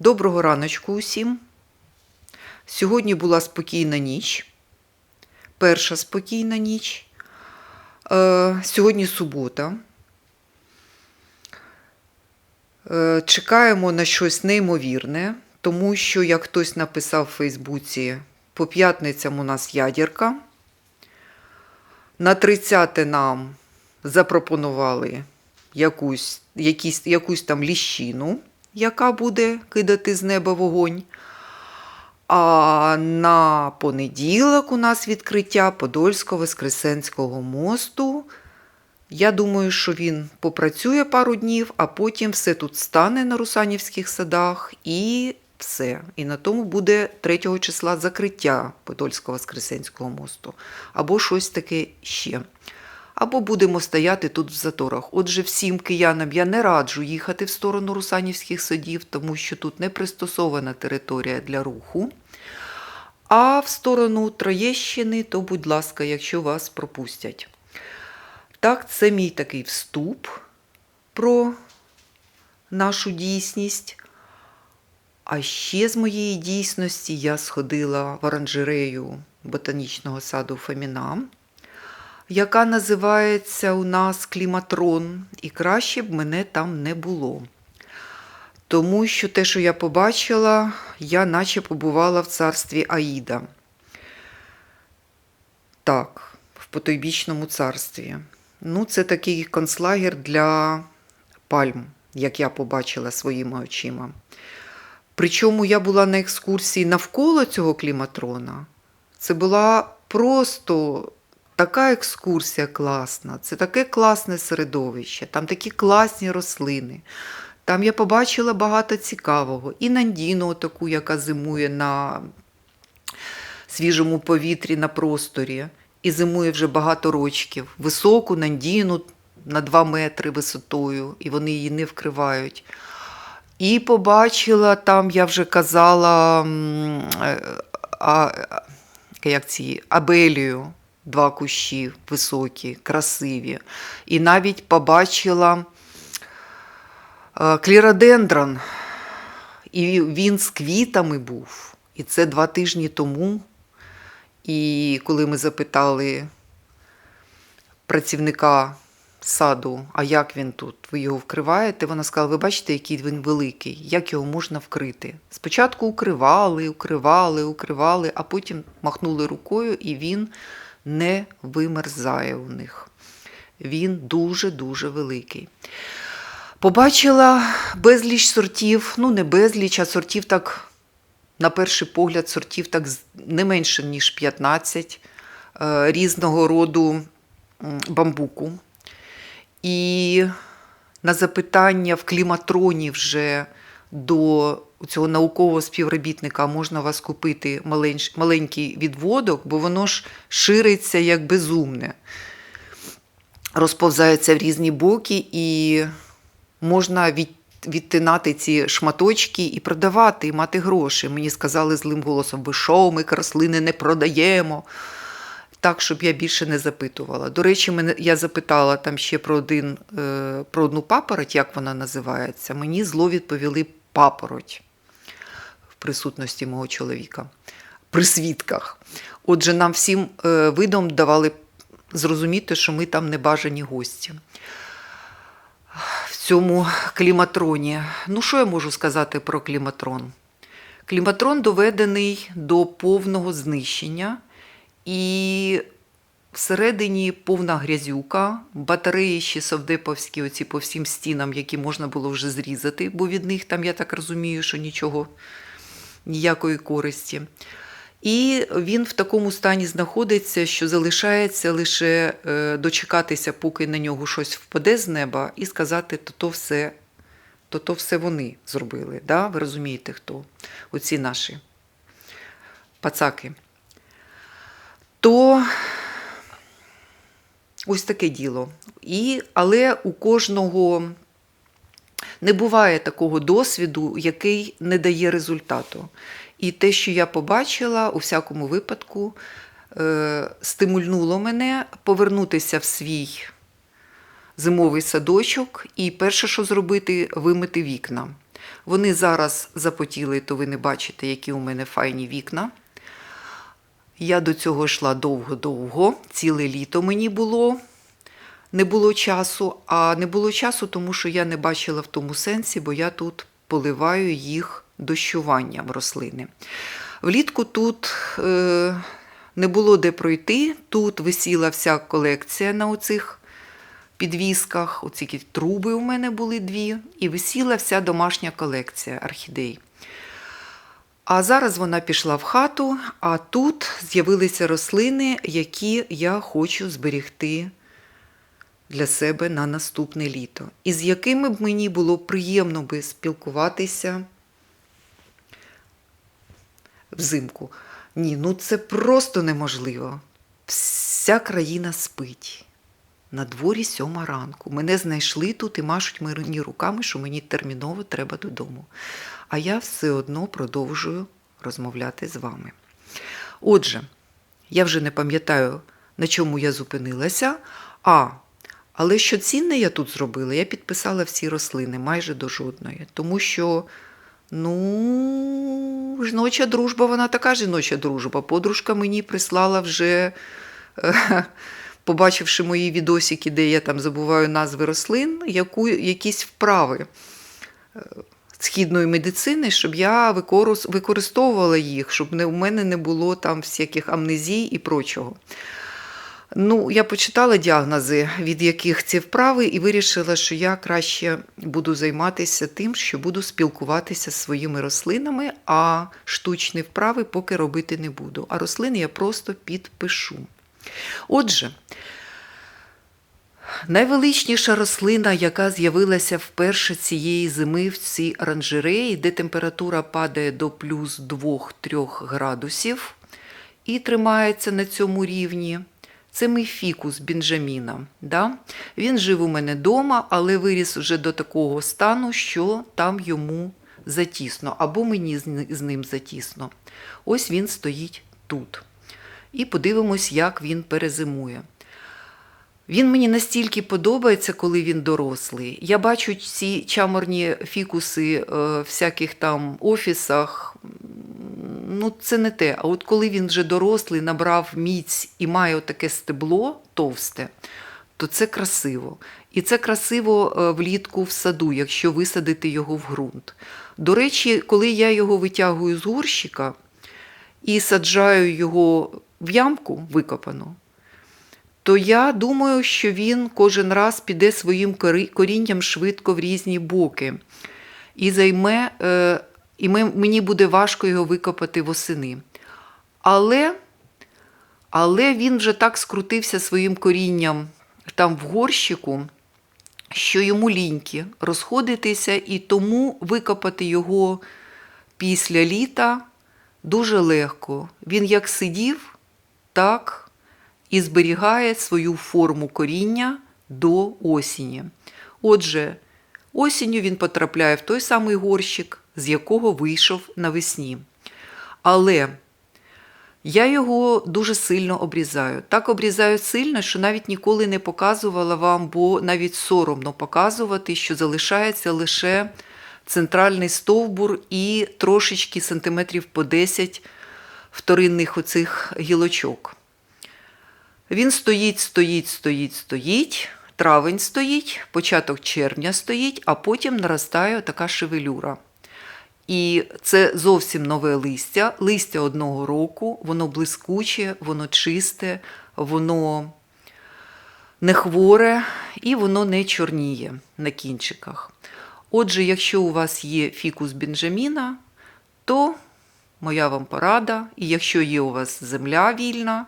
Доброго раночку усім. Сьогодні була спокійна ніч. Перша спокійна ніч. Е, сьогодні субота. Е, чекаємо на щось неймовірне, тому що, як хтось написав в Фейсбуці, по п'ятницям у нас ядерка. На 30 нам запропонували якусь, якісь, якусь там ліщину, яка буде кидати з неба вогонь. А на понеділок у нас відкриття Подольського Воскресенського мосту. Я думаю, що він попрацює пару днів, а потім все тут стане на Русанівських садах і все. І на тому буде 3 числа закриття Подольського Воскресенського мосту. Або щось таке ще. Або будемо стояти тут в заторах. Отже, всім киянам я не раджу їхати в сторону Русанівських садів, тому що тут не пристосована територія для руху. А в сторону Троєщини, то, будь ласка, якщо вас пропустять. Так, це мій такий вступ про нашу дійсність. А ще з моєї дійсності я сходила в оранжерею ботанічного саду Фоміна, яка називається у нас Кліматрон, і краще б мене там не було. Тому що те, що я побачила, я наче побувала в царстві Аїда. Так, в потойбічному царстві. Ну, це такий концлагер для пальм, як я побачила своїми очима. Причому я була на екскурсії навколо цього кліматрона. Це була просто така екскурсія класна, це таке класне середовище, там такі класні рослини. Там я побачила багато цікавого. І Нандіну, таку, яка зимує на свіжому повітрі на просторі, і зимує вже багато рочків. Високу Нандіну на 2 метри висотою, і вони її не вкривають. І побачила там, я вже казала, е, а, як ці, абелію, два кущі високі, красиві. І навіть побачила е, кліродендрон. І він з квітами був. І це два тижні тому. І коли ми запитали працівника саду, а як він тут? Ви його вкриваєте? Вона сказала: ви бачите, який він великий, як його можна вкрити? Спочатку укривали, укривали, укривали, а потім махнули рукою, і він не вимерзає у них. Він дуже-дуже великий. Побачила безліч сортів, ну не безліч, а сортів так, на перший погляд, сортів так не менше, ніж 15 е, різного роду бамбуку. І на запитання в кліматроні вже до цього наукового співробітника можна у вас купити маленький відводок, бо воно ж шириться як безумне, розповзається в різні боки, і можна від, відтинати ці шматочки і продавати, і мати гроші. Мені сказали злим голосом: ви що, ми рослини не продаємо так, щоб я більше не запитувала. До речі, мене, я запитала там ще про, один, е, про одну папороть, як вона називається. Мені зло відповіли папороть присутності мого чоловіка, при свідках. Отже, нам всім е, видом давали зрозуміти, що ми там небажані гості. В цьому кліматроні. Ну, що я можу сказати про кліматрон? Кліматрон доведений до повного знищення, і всередині повна грязюка, батареї ще совдеповські, оці по всім стінам, які можна було вже зрізати, бо від них там, я так розумію, що нічого, ніякої користі. І він в такому стані знаходиться, що залишається лише е, дочекатися, поки на нього щось впаде з неба, і сказати, то то все, то то все вони зробили. Да? Ви розумієте, хто? Оці наші пацаки. То ось таке діло. І, але у кожного не буває такого досвіду, який не дає результату. І те, що я побачила, у всякому випадку, е, стимульнуло мене повернутися в свій зимовий садочок і перше, що зробити, вимити вікна. Вони зараз запотіли, то ви не бачите, які у мене файні вікна. Я до цього йшла довго-довго, ціле літо мені було. Не було часу, а не було часу, тому що я не бачила в тому сенсі, бо я тут поливаю їх дощуванням рослини. Влітку тут е, не було де пройти. Тут висіла вся колекція на оцих підвісках. Оці труби у мене були дві, і висіла вся домашня колекція орхідей. А зараз вона пішла в хату, а тут з'явилися рослини, які я хочу зберегти для себе на наступне літо. І з якими б мені було приємно би спілкуватися взимку. Ні, ну це просто неможливо. Вся країна спить. На дворі сьома ранку. Мене знайшли тут і машуть мені руками, що мені терміново треба додому. А я все одно продовжую розмовляти з вами. Отже, я вже не пам'ятаю, на чому я зупинилася. А, але що цінне я тут зробила, я підписала всі рослини майже до жодної. Тому що, ну, жіноча дружба, вона така жіноча дружба. Подружка мені прислала вже. е, Побачивши мої відосики, де я там забуваю назви рослин, яку, якісь вправи е, східної медицини, щоб я використовувала їх, щоб не, у мене не було там всяких амнезій і прочого. Ну, я почитала діагнози, від яких ці вправи, і вирішила, що я краще буду займатися тим, що буду спілкуватися з своїми рослинами, а штучні вправи поки робити не буду. А рослини я просто підпишу. Отже, найвеличніша рослина, яка з'явилася вперше цієї зими в цій оранжереї, де температура падає до плюс 2-3 градусів і тримається на цьому рівні. Це мій фікус Бенджаміна. Да? Він жив у мене вдома, але виріс вже до такого стану, що там йому затісно, або мені з ним затісно. Ось він стоїть тут. І подивимось, як він перезимує. Він мені настільки подобається, коли він дорослий. Я бачу ці чаморні фікуси е, в всяких там офісах. Ну, це не те. А от коли він вже дорослий, набрав міць і має таке стебло товсте, то це красиво. І це красиво е, влітку в саду, якщо висадити його в ґрунт. До речі, коли я його витягую з горщика і саджаю його в ямку викопану, то я думаю, що він кожен раз піде своїм корінням швидко в різні боки і займе, е, і мені буде важко його викопати восени. Але, але він вже так скрутився своїм корінням там в горщику, що йому ліньки розходитися, і тому викопати його після літа дуже легко. Він як сидів, так і зберігає свою форму коріння до осені. Отже, осінню він потрапляє в той самий горщик, з якого вийшов навесні. Але я його дуже сильно обрізаю. Так обрізаю сильно, що навіть ніколи не показувала вам, бо навіть соромно показувати, що залишається лише центральний стовбур і трошечки сантиметрів по 10 вторинних оцих гілочок. Він стоїть, стоїть, стоїть, стоїть. Травень стоїть, початок червня стоїть, а потім наростає така шевелюра. І це зовсім нове листя, листя одного року, воно блискуче, воно чисте, воно не хворе і воно не чорніє на кінчиках. Отже, якщо у вас є фікус Бенджаміна, то моя вам порада, і якщо є у вас земля вільна,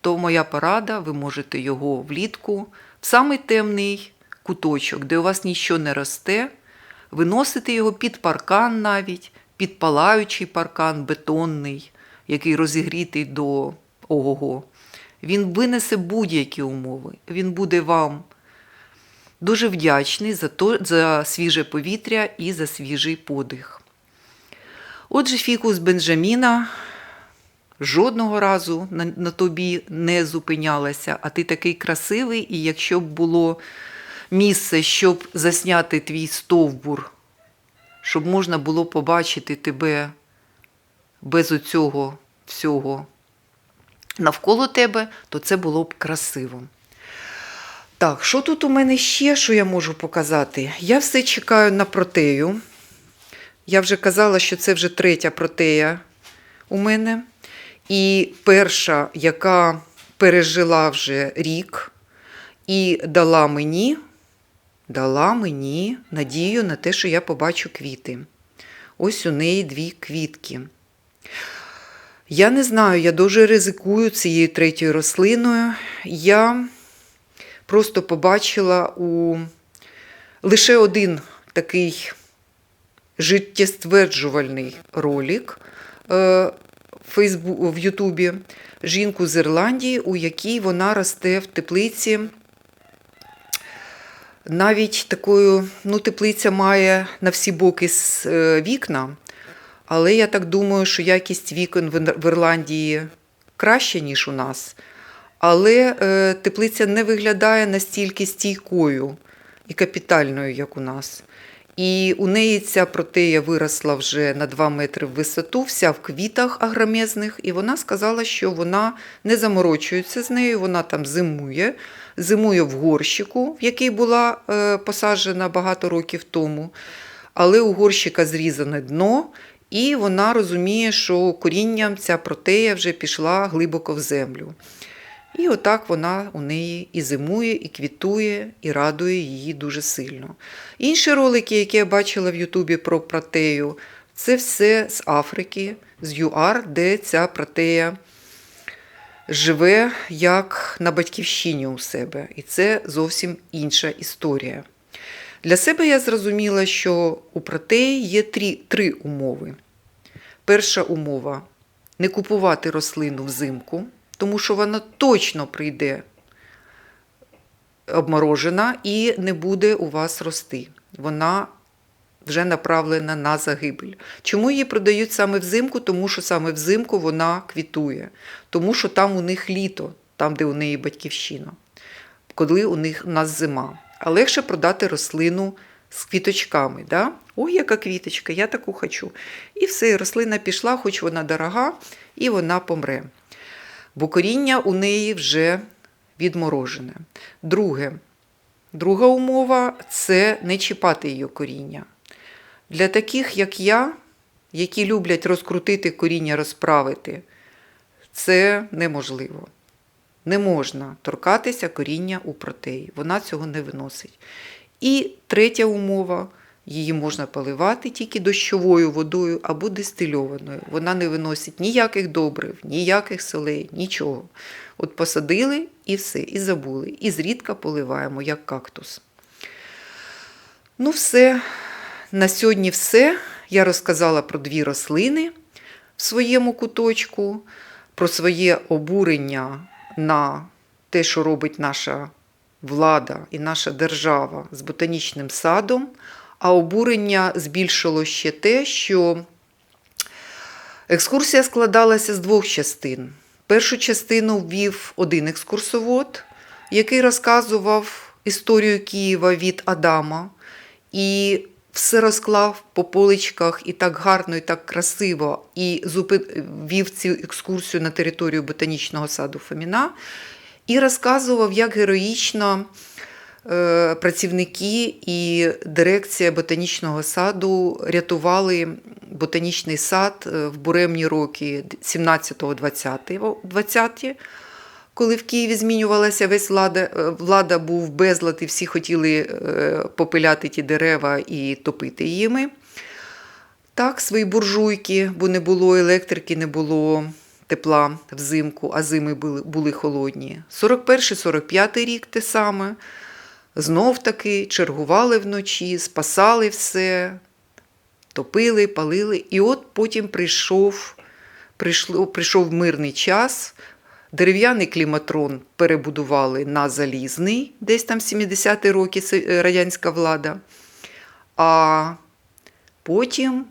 то моя порада, ви можете його влітку в самий темний куточок, де у вас нічого не росте, виносити його під паркан навіть, під палаючий паркан бетонний, який розігрітий до ого-го. Він винесе будь-які умови. Він буде вам дуже вдячний за, то, за свіже повітря і за свіжий подих. Отже, фікус Бенджаміна жодного разу на, на тобі не зупинялася, а ти такий красивий, і якщо б було місце, щоб засняти твій стовбур щоб можна було побачити тебе без оцього всього навколо тебе, то це було б красиво. Так, що тут у мене ще, що я можу показати? Я все чекаю на протею. Я вже казала, що це вже третя протея у мене. І перша, яка пережила вже рік і дала мені, дала мені надію на те, що я побачу квіти. Ось у неї дві квітки. Я не знаю, я дуже ризикую цією третьою рослиною. Я просто побачила у лише один такий життєстверджувальний ролик е, в Ютубі жінку з Ірландії, у якій вона росте в теплиці. Навіть такою, ну, теплиця має на всі боки с- е, вікна, але я так думаю, що якість вікон в Ірландії краща, ніж у нас. Але е, теплиця не виглядає настільки стійкою і капітальною, як у нас. І у неї ця протея виросла вже на 2 метри в висоту, вся в квітах агромезних, і вона сказала, що вона не заморочується з нею, вона там зимує, зимує в горщику, в який була е, посаджена багато років тому. Але у горщика зрізане дно, і вона розуміє, що корінням ця протея вже пішла глибоко в землю. І отак вона у неї і зимує, і квітує, і радує її дуже сильно. Інші ролики, які я бачила в Ютубі про протею, це все з Африки, з ЮАР, де ця протея живе як на батьківщині у себе. І це зовсім інша історія. Для себе я зрозуміла, що у протеї є три, три умови. Перша умова не купувати рослину взимку, тому що вона точно прийде обморожена і не буде у вас рости. Вона вже направлена на загибель. Чому її продають саме взимку? Тому що саме взимку вона квітує, тому що там у них літо, там, де у неї батьківщина, коли у них у нас зима. А легше продати рослину з квіточками. Да? Ой, яка квіточка, я таку хочу. І все, рослина пішла, хоч вона дорога, і вона помре. Бо коріння у неї вже відморожене. Друге, друга умова це не чіпати її коріння. Для таких, як я, які люблять розкрутити коріння, розправити, це неможливо. Не можна торкатися коріння у протеї. Вона цього не виносить. І третя умова. Її можна поливати тільки дощовою водою або дистильованою. Вона не виносить ніяких добрив, ніяких солей, нічого. От посадили і все, і забули. І зрідка поливаємо, як кактус. Ну, все. На сьогодні все. Я розказала про дві рослини в своєму куточку, про своє обурення на те, що робить наша влада і наша держава з ботанічним садом. А обурення збільшило ще те, що екскурсія складалася з двох частин. Першу частину ввів один екскурсовод, який розказував історію Києва від Адама і все розклав по поличках і так гарно, і так красиво, і вів цю екскурсію на територію ботанічного саду Фоміна, і розказував, як героїчно працівники і дирекція ботанічного саду рятували ботанічний сад е, в буремні роки 17-20, коли в Києві змінювалася весь влада, е, влада був безлад, і всі хотіли е, попиляти ті дерева і топити їми. Так, свої буржуйки, бо не було електрики, не було тепла взимку, а зими були, були холодні. 41-45 рік те саме. Знов таки чергували вночі, спасали все, топили, палили. І от потім прийшов, прийшло, прийшов мирний час. Дерев'яний кліматрон перебудували на залізний, десь там 70-ті роки е, радянська влада. А потім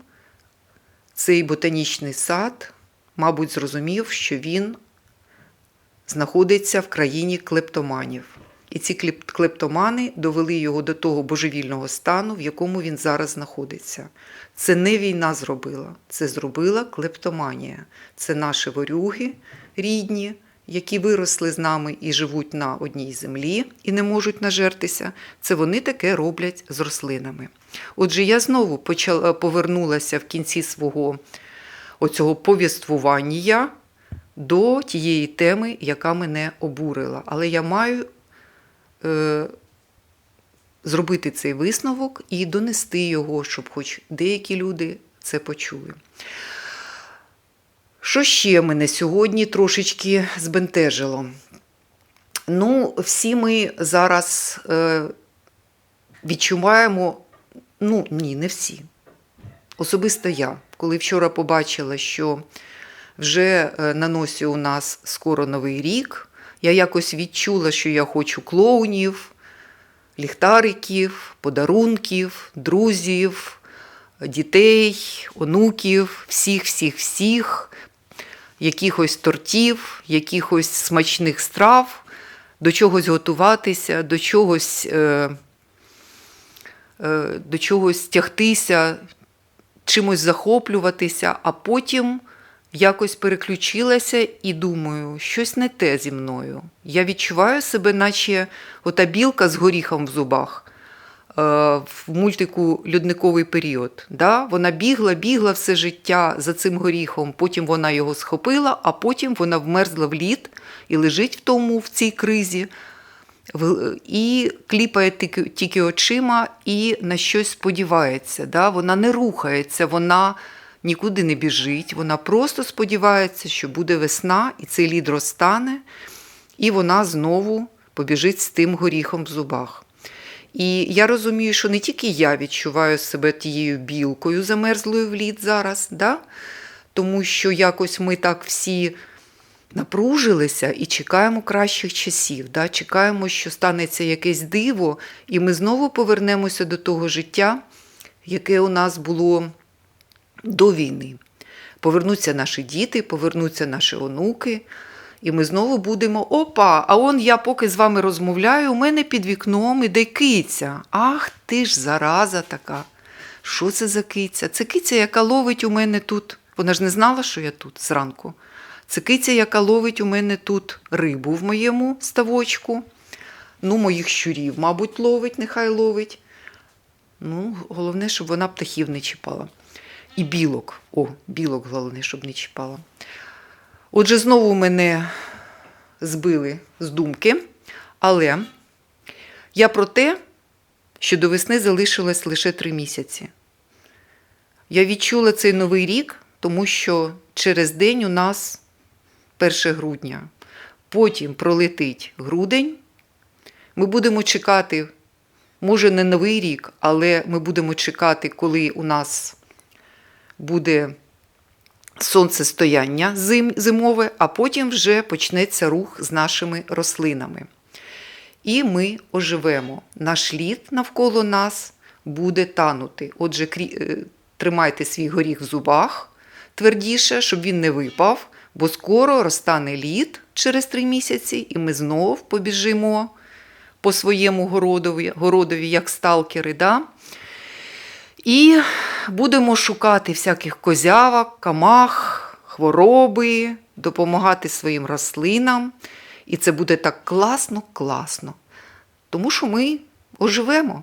цей ботанічний сад, мабуть, зрозумів, що він знаходиться в країні клептоманів. І ці клептомани довели його до того божевільного стану, в якому він зараз знаходиться. Це не війна зробила, це зробила клептоманія. Це наші ворюги рідні, які виросли з нами і живуть на одній землі і не можуть нажертися. Це вони таке роблять з рослинами. Отже, я знову почала, повернулася в кінці свого оцього повіствування до тієї теми, яка мене обурила. Але я маю зробити цей висновок і донести його, щоб хоч деякі люди це почули. Що ще мене сьогодні трошечки збентежило? Ну, всі ми зараз е, відчуваємо, ну ні, не всі. Особисто я, коли вчора побачила, що вже е, на носі у нас скоро новий рік, я якось відчула, що я хочу клоунів, ліхтариків, подарунків, друзів, дітей, онуків, всіх, всіх, всіх, якихось тортів, якихось смачних страв, до чогось готуватися, до чогось, е, е, до чогось тягтися, чимось захоплюватися, а потім якось переключилася і думаю, щось не те зі мною. Я відчуваю себе, наче ота білка з горіхом в зубах е, в мультику Людниковий період. Да? Вона бігла, бігла все життя за цим горіхом, потім вона його схопила, а потім вона вмерзла в лід і лежить в тому, в цій кризі. І кліпає тільки очима і на щось сподівається. Да? Вона не рухається, вона нікуди не біжить, вона просто сподівається, що буде весна, і цей лід розтане, і вона знову побіжить з тим горіхом в зубах. І я розумію, що не тільки я відчуваю себе тією білкою замерзлою в лід зараз, да? тому що якось ми так всі напружилися і чекаємо кращих часів. Да? Чекаємо, що станеться якесь диво, і ми знову повернемося до того життя, яке у нас було до війни. Повернуться наші діти, повернуться наші онуки, і ми знову будемо: опа! А он я поки з вами розмовляю, у мене під вікном іде киця. Ах ти ж зараза така. Що це за киця? Це киця, яка ловить у мене тут. Вона ж не знала, що я тут зранку. Це киця, яка ловить у мене тут рибу в моєму ставочку. Ну, моїх щурів, мабуть, ловить, нехай ловить. Ну, головне, щоб вона птахів не чіпала. І білок. О, білок головне, щоб не чіпала. Отже, знову мене збили з думки, але я про те, що до весни залишилось лише три місяці. Я відчула цей новий рік, тому що через день у нас 1 грудня. Потім пролетить грудень. Ми будемо чекати, може, не новий рік, але ми будемо чекати, коли у нас буде сонцестояння зим, зимове, а потім вже почнеться рух з нашими рослинами. І ми оживемо. Наш лід навколо нас буде танути. Отже, е, тримайте свій горіх в зубах твердіше, щоб він не випав, бо скоро розтане лід через три місяці, і ми знов побіжимо по своєму городові, городові як сталкери. Да? І будемо шукати всяких козявок, камах, хвороби, допомагати своїм рослинам. І це буде так класно, класно. Тому що ми оживемо.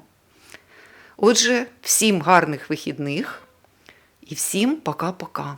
Отже, всім гарних вихідних і всім пока-пока.